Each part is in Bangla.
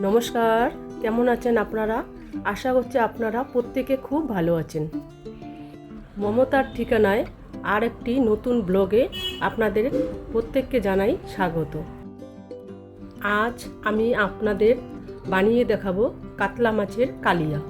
নমস্কার, কেমন আছেন আপনারা? আশা করছি আপনারা প্রত্যেকে খুব ভালো আছেন। মমতার ঠিকানায় আর একটি নতুন ব্লগে আপনাদের প্রত্যেককে জানাই স্বাগত। আজ আমি আপনাদের বানিয়ে দেখাবো কাতলা মাছের কালিয়া।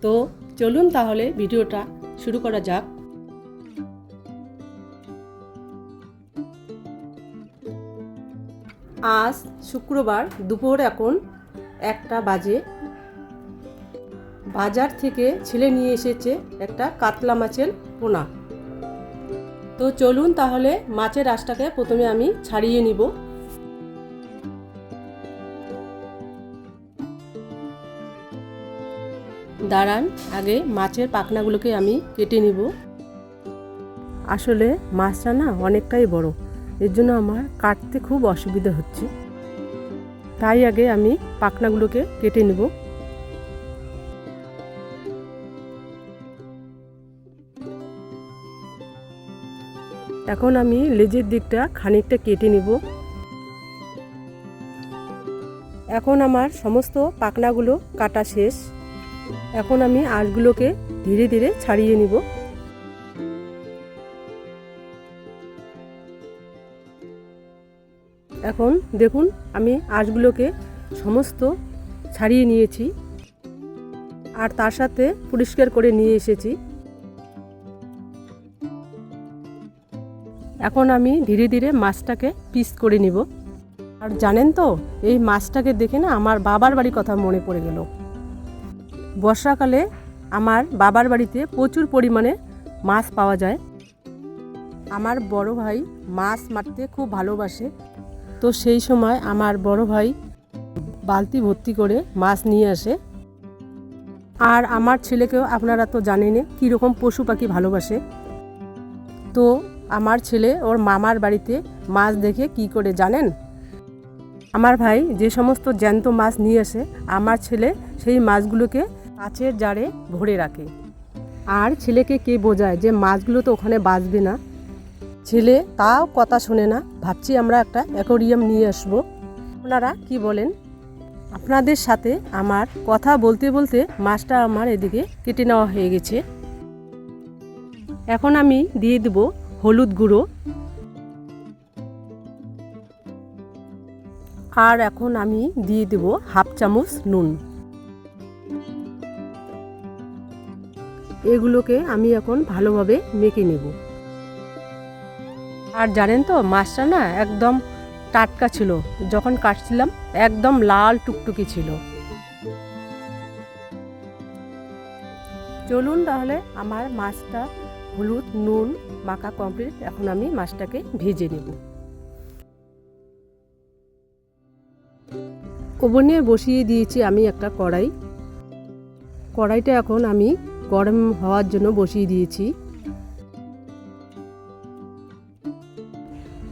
তো চলুন তাহলে ভিডিওটা শুরু করা যাক। আজ শুক্রবার দুপুর এখন একটা বাজে। বাজার থেকে ছেলে নিয়ে এসেছে একটা কাতলা মাছের পোনা। তো চলুন তাহলে মাছের আঁশটাকে প্রথমে আমি ছাড়িয়ে নিব। দাঁড়ান, আগে মাছের পাখনাগুলোকে আমি কেটে নিব। আসলে মাছটা না অনেকটাই বড়। এর জন্য আমার কাটতে খুব অসুবিধা হচ্ছে। তাই আগে আমি পাখনাগুলোকে কেটে নেব। এখন আমি লেজের দিকটা খানিকটা কেটে নেব। এখন আমার সমস্ত পাখনাগুলো কাটা শেষ। এখন আমি আঁশগুলোকে ধীরে ধীরে ছাড়িয়ে নিব। এখন দেখুন, আমি আঁশগুলোকে সমস্ত ছাড়িয়ে নিয়েছি আর তার সাথে পরিষ্কার করে নিয়ে এসেছি। এখন আমি ধীরে ধীরে মাছটাকে পিস করে নিব। আর জানেন তো, এই মাছটাকে দেখে না আমার বাবার বাড়ির কথা মনে পড়ে গেল। বর্ষাকালে আমার বাবার বাড়িতে প্রচুর পরিমাণে মাছ পাওয়া যায়। আমার বড় ভাই মাছ মারতে খুব ভালোবাসে। তো সেই সময় আমার বড় ভাই বালতি ভর্তি করে মাছ নিয়ে আসে। আর আমার ছেলেকেও আপনারা তো জানেনই কীরকম পশু পাখি ভালোবাসে। তো আমার ছেলে ওর মামার বাড়িতে মাছ দেখে কি করে জানেন? আমার ভাই যে সমস্ত জ্যান্ত মাছ নিয়ে আসে, আমার ছেলে সেই মাছগুলোকে কাচের জারে ভরে রাখে। আর ছেলেকে কে বোঝায় যে মাছগুলো তো ওখানে বাঁচবে না? ছেলে তাও কথা শোনে না। ভাবছি আমরা একটা অ্যাকোরিয়াম নিয়ে আসব। আপনারা কি বলেন? আপনাদের সাথে আমার কথা বলতে বলতে মাছটা আমার এদিকে কেটে নেওয়া হয়ে গেছে। এখন আমি দিয়ে দেব হলুদ গুঁড়ো। আর এখন আমি দিয়ে দেব হাফ চামচ নুন। এগুলোকে আমি এখন ভালোভাবে মেখে নেব। আর জানেন তো, মাছটা না একদম টাটকা ছিল। যখন কাটছিলাম, একদম লাল টুকটুকি ছিল। চলুন তাহলে আমার মাছটা হলুদ, নুন, মাখা কমপ্লিট এখন আমি মাছটাকে ভেজে নেব। ওভেনে বসিয়ে দিয়েছি আমি একটা কড়াই। কড়াইটা এখন আমি গরম হওয়ার জন্য বসিয়ে দিয়েছি।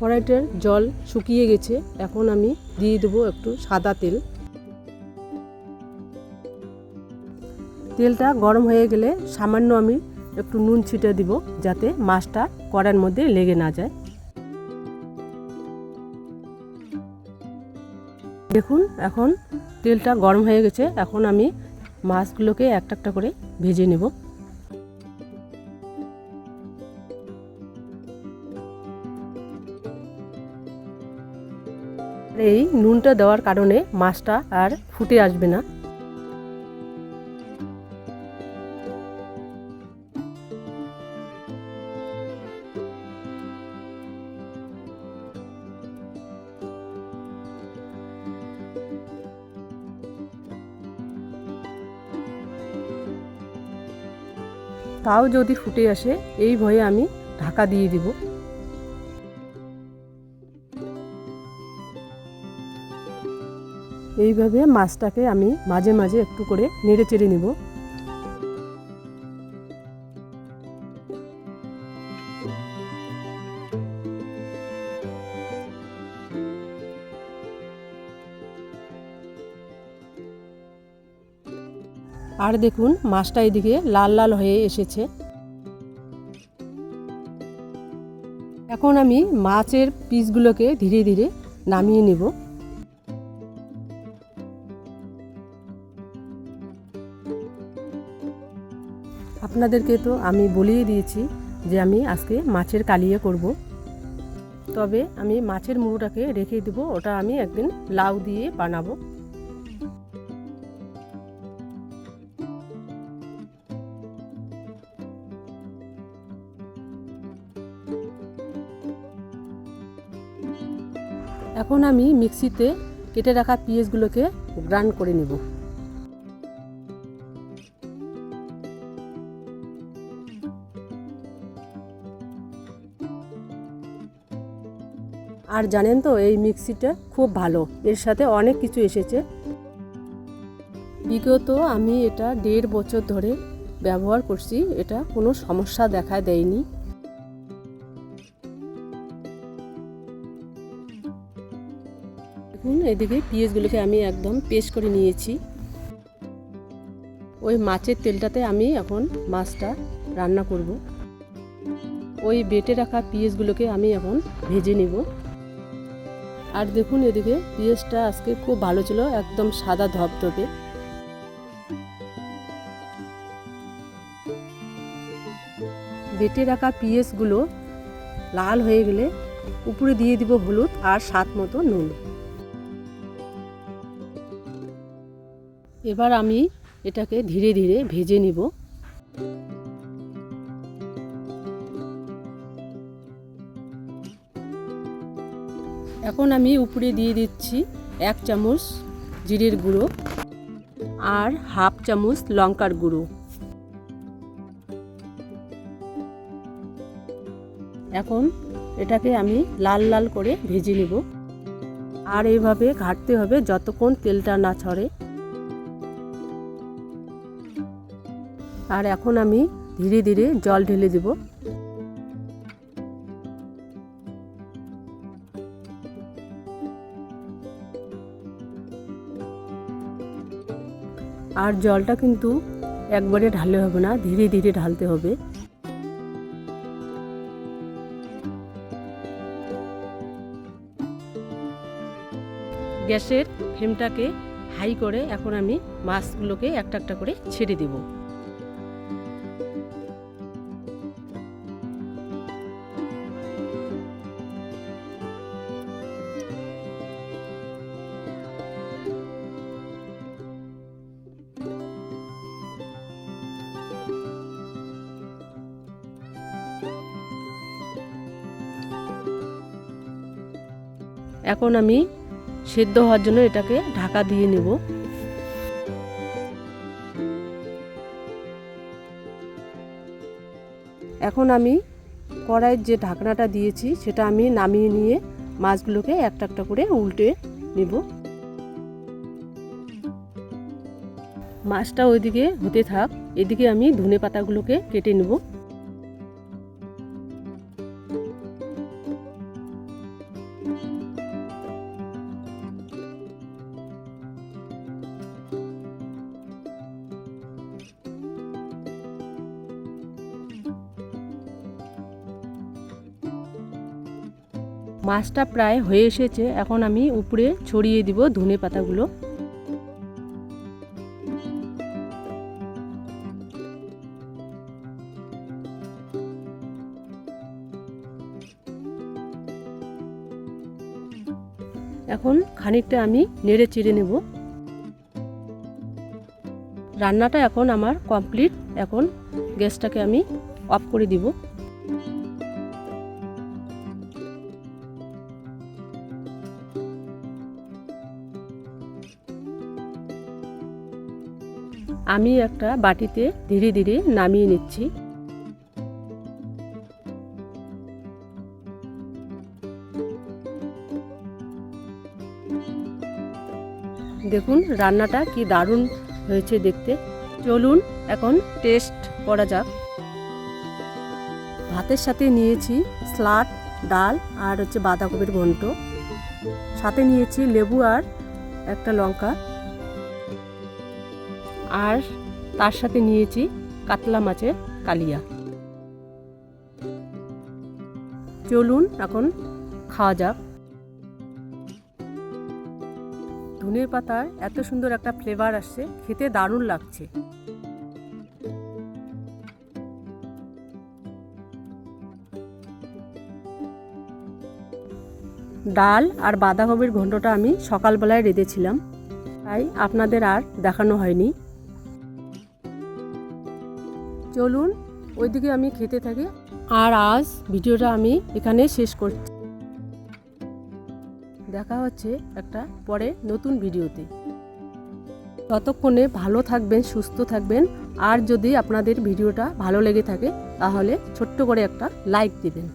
কড়াইটার জল শুকিয়ে গেছে, এখন আমি দিয়ে দেবো একটু সাদা তেল। তেলটা গরম হয়ে গেলে সামান্য আমি একটু নুন ছিটে দিব, যাতে মাছটা কড়ার মধ্যে লেগে না যায়। দেখুন, এখন তেলটা গরম হয়ে গেছে, এখন আমি মাছগুলোকে একটা একটা করে ভেজে নেব। এই নুনটা দেওয়ার কারণে মাছটা আর ফুটে আসবে না। তাও যদি ফুটে আসে, এই ভয়ে আমি ঢাকা দিয়ে দিব। এইভাবে মাছটাকে আমি মাঝে মাঝে একটু করে নেড়ে চেড়ে নিব। আর দেখুন, মাছটা এদিকে লাল লাল হয়ে এসেছে। এখন আমি মাছের পিসগুলোকে ধীরে ধীরে নামিয়ে নেব। আপনাদেরকে তো আমি বলেই দিয়েছি যে আমি আজকে মাছের কালিয়ে করব। তবে আমি মাছের মুড়োটাকে রেখে দেবো, ওটা আমি একদিন লাউ দিয়ে বানাবো। এখন আমি মিক্সিতে কেটে রাখা পেঁয়াজগুলোকে গ্রাইন্ড করে নেব। আর জানেন তো, এই মিক্সিটা খুব ভালো। এর সাথে অনেক কিছু এসেছে। বিগত আমি এটা দেড় বছর ধরে ব্যবহার করছি, এটা কোনো সমস্যা দেখা দেয়নি। দেখুন, এদিকে পেঁয়াজগুলোকে আমি একদম পেস্ট করে নিয়েছি। ওই মাছের তেলটাতে আমি এখন মাছটা রান্না করব। ওই বেটে রাখা পেঁয়াজগুলোকে আমি এখন ভেজে নেব। আর দেখুন এদিকে পেঁয়াজটা আজকে খুব ভালো ছিল, একদম সাদা ধপধপে বেটে রাখা পেঁয়াজগুলো লাল হয়ে গেলে উপরে দিয়ে দিব হলুদ আর স্বাদ মতো নুন। এবার আমি এটাকে ধীরে ধীরে ভেজে নিব। এখন আমি উপরে দিয়ে দিচ্ছি এক চামচ জিরের গুঁড়ো আর হাফ চামচ লঙ্কার গুঁড়ো। এখন এটাকে আমি লাল লাল করে ভেজে নেব। আর এইভাবে ঘাটতে হবে যতক্ষণ তেলটা না ছড়ে। আর এখন আমি ধীরে ধীরে জল ঢেলে দেব। আর জলটা কিন্তু একবারে ঢালে হবে না, ধীরে ধীরে ঢালতে হবে। গ্যাসের ফ্লেমটাকে হাই করে এখন আমি মাছগুলোকে একটা একটা করে ছেড়ে দেবো। এখন আমি সেদ্ধ হওয়ার জন্য এটাকে ঢাকা দিয়ে নেব। এখন আমি কড়াইয়ের যে ঢাকনাটা দিয়েছি, সেটা আমি নামিয়ে নিয়ে মাছগুলোকে একটা একটা করে উল্টে নেব। মাছটা ওইদিকে হতে থাক, এদিকে আমি ধনে পাতাগুলোকে কেটে নেব। মাছটা প্রায় হয়ে এসেছে, এখন আমি উপরে ছড়িয়ে দিব ধনে পাতাগুলো। এখন খানিকটা আমি নেড়ে চিড়ে নেব। রান্নাটা এখন আমার কমপ্লিট, এখন গ্যাসটাকে আমি অফ করে দিব। আমি একটা বাটিতে ধীরে ধীরে নামিয়ে নিচ্ছি। দেখুন, রান্নাটা কি দারুণ হয়েছে দেখতে। চলুন, এখন টেস্ট করা যাক। ভাতের সাথে নিয়েছি স্লাট ডাল আর হচ্ছে বাঁধাকপির ঘন্ট। সাথে নিয়েছি লেবু আর একটা লঙ্কা। আর তার সাথে নিয়েছি কাতলা মাছের কালিয়া। চলুন এখন খাওয়া যাক। ধনে পাতার এত সুন্দর একটা ফ্লেভার আসছে, খেতে দারুণ লাগছে। ডাল আর বাঁধাকপির ঘন্টটা আমি সকালবেলায় রেঁধেছিলাম, তাই আপনাদের আর দেখানো হয়নি। চলুন ওইদিকে আমি খেতে থাকি। আর আজ ভিডিওটা আমি এখানে শেষ করছি। দেখা হচ্ছে একটা পরে নতুন ভিডিওতে। ততক্ষণে ভালো থাকবেন, সুস্থ থাকবেন। আর যদি আপনাদের ভিডিওটা ভালো লেগে থাকে, তাহলে ছোট্ট করে একটা লাইক দিবেন।